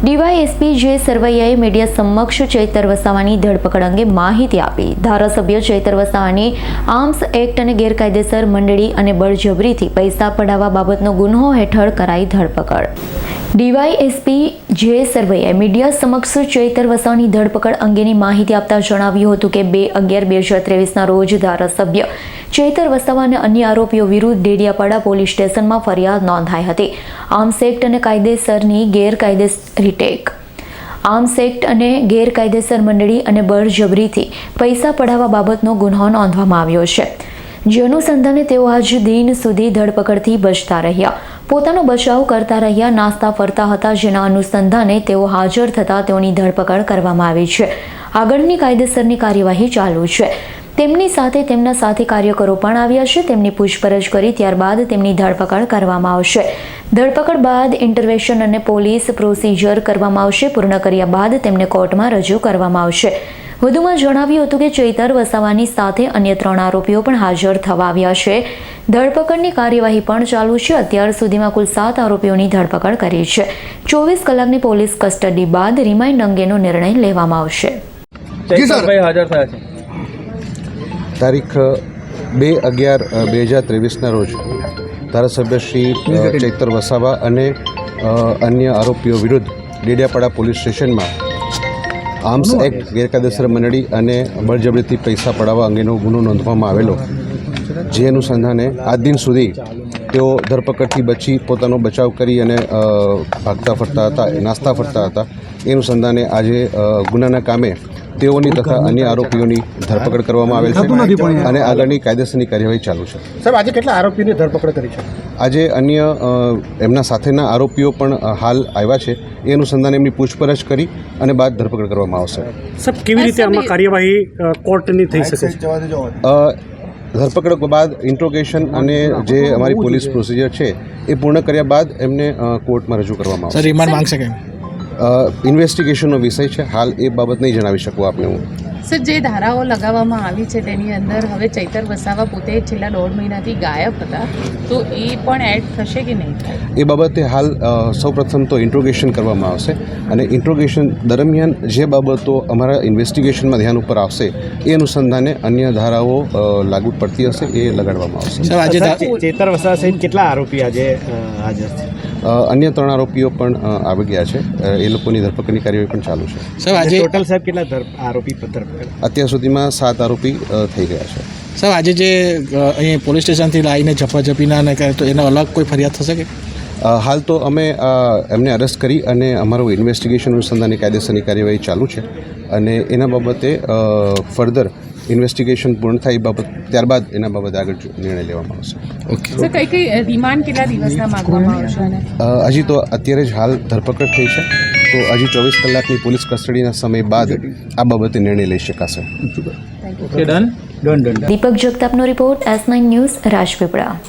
DYSP જે સરવૈયાએ media સમક્ષ ચૈતર વસાવાની ધરપકડ અંગે માહિતી આપી. ધારાસભ્ય ચૈતર વસાવાની આર્મ્સ એક્ટ અને ગેરકાયદેસર મંડળી અને બળજબરીથી પૈસા પડાવવા બાબતનો ગુન્હો હેઠળ કરાઈ ધરપકડ. ડીવાયએસપી જે સરવૈયાએ મીડિયા સમક્ષ ચૈતર વસાવની ધરપકડ અંગેની માહિતી આપતા જણાવ્યું હતું કે બે અગિયાર બે હજાર ત્રેવીસના રોજ ધારાસભ્ય ચૈતર વસાવા અને અન્ય આરોપીઓ વિરુદ્ધ ડેડિયાપાડા પોલીસ સ્ટેશનમાં ફરિયાદ નોંધાઈ હતી. આર્મ્સ એક્ટ અને કાયદેસરની ગેરકાયદેસર રીટેક આર્મ્સ એક્ટ અને ગેરકાયદેસર મંડળી અને બળજબરીથી પૈસા પડાવવા બાબતનો ગુન્હો નોંધવામાં આવ્યો છે. જે અનુસંધાને તેઓ આજ દિન સુધી ધરપકડથી બચતા રહ્યા. પોતાનો બચાવ કરતા રહ્યા, નાસ્તા ફરતા હતા, જેના અનુસંધાને તેઓ હાજર થતા તેઓની ધરપકડ કરવામાં આવી છે. આગળની કાયદેસરની કાર્યવાહી ચાલુ છે. તેમની સાથે તેમના સાથી કાર્યકરો પણ આવ્યા છે. તેમની પૂછપરછ કરી ત્યારબાદ તેમની ધરપકડ કરવામાં આવશે. ધરપકડ બાદ ઇન્ટરવેશન અને પોલીસ પ્રોસિજર કરવામાં આવશે. પૂર્ણ કર્યા બાદ તેમને કોર્ટમાં રજૂ કરવામાં આવશે. વધુમાં જણાવ્યું હતું કે ચૈતર વસાવાની સાથે અન્ય ત્રણ આરોપીઓ પણ હાજર થવા આવ્યા છે. ધરપકડની કાર્યવાહી પણ ચાલુ છે. અત્યાર સુધીમાં કુલ સાત આરોપીઓની ધરપકડ કરી છે. ચોવીસ કલાકની પોલીસ કસ્ટડી બાદ રિમાઇન્ડ અંગેનો નિર્ણય લેવામાં આવશે. હાજર થયા છે. તારીખ બે અગિયાર બે હજાર ત્રેવીસના રોજ ધારાસભ્ય શ્રી ચૈતર વસાવા અને અન્ય આરોપીઓ વિરુદ્ધ ડેડિયાપાડા પોલીસ સ્ટેશનમાં આર્મ્સ એક્ટ ગેરકાયદેસર મંડળી અને બળજબરીથી પૈસા પડાવવા અંગેનો ગુનો નોંધવામાં આવેલો. જે અનુસંધાને આજ દિન સુધી તેઓ ધરપકડથી બચી પોતાનો બચાવ કરી અને ભાગતા ફરતા હતા નાસ્તા ફરતા હતા. એ અનુસંધાને આજે ગુનાના કામે તેઓની તથા અન્ય આરોપીઓની ધરપકડ કરવામાં આવેલ છે અને આગળની કાયદેસરની કાર્યવાહી ચાલુ છે. સાહેબ આજે કેટલા આરોપીઓની ધરપકડ કરી છે? આજે અન્ય એમના સાથેના આરોપીઓ પણ હાલ આવ્યા છે. એ અનુસંધાને એમની પૂછપરછ કરી અને બાદ ધરપકડ કરવામાં આવશે. સાહેબ કેવી રીતે આમાં કાર્યવાહી કોર્ટની થઈ શકે છે? ધરપકડ બાદ ઇન્ટ્રોગેશન અને જે અમારી પોલીસ પ્રોસિજર છે એ પૂર્ણ કર્યા બાદ એમને કોર્ટમાં રજૂ કરવામાં આવશે. રિમાન્ડ માંગશે કેમ? ઇન્વેસ્ટિગેશનનો વિષય છે. હાલ એ બાબત નહીં જણાવી શકું આપને હું. સર જે ધારાઓ લગાવવામાં આવી છે તેની અંદર હવે ચૈતર વસાવા પોતે છેલ્લા દોઢ મહિનાથી ગાયબ હતા. તો એ પણ એડ થશે કે નહીં એ બાબતે હાલ સૌપ્રથમ તો ઇન્ટ્રોગેશન કરવામાં આવશે અને ઇન્ટ્રોગેશન દરમિયાન જે બાબતો અમારા ઇન્વેસ્ટિગેશનમાં ધ્યાન ઉપર આવશે એ અનુસંધાને અન્ય ધારાઓ લાગુ પડતી હશે એ લગાડવામાં આવશે. આજે ચેતર વસાવા સહિત કેટલા આરોપી આજે હાજર છે? અન્ય ત્રણ આરોપીઓ પણ આવી ગયા છે. એ લોકોની ધરપકડની કાર્યવાહી પણ ચાલુ છે. સાહેબ આજે ટોટલ સાહેબ કેટલા આરોપી ધરપકડ અત્યાર સુધીમાં સાત આરોપી થઈ ગયા છે. સાહેબ આજે જે અહીં પોલીસ સ્ટેશનથી લાવીને ઝપાઝપીના ને કરે તો એનો અલગ કોઈ ફરિયાદ થશે કે? હાલ તો અમે એમને અરેસ્ટ કરી અને અમારું ઇન્વેસ્ટિગેશન અનુસંધાનની કાયદેસરની કાર્યવાહી ચાલુ છે. અને એના બાબતે ફર્ધર ઇન્વેસ્ટિગેશન પૂર્ણ થાય બાબત ત્યારબાદ એના બાબત આગળ નિર્ણય લેવામાં આવશે. ઓકે કઈ કઈ રિમાન્ડ કેટલા દિવસના માંગવામાં આવશે? હજી તો અત્યારે જ હાલ ધરપકડ થઈ છે. તો હજી ચોવીસ કલાકની પોલીસ કસ્ટડીના સમય બાદ આ બાબતે નિર્ણય લઈ શકાશે. Okay done done done Deepak જગતાપનો report S nine news Rajpipla.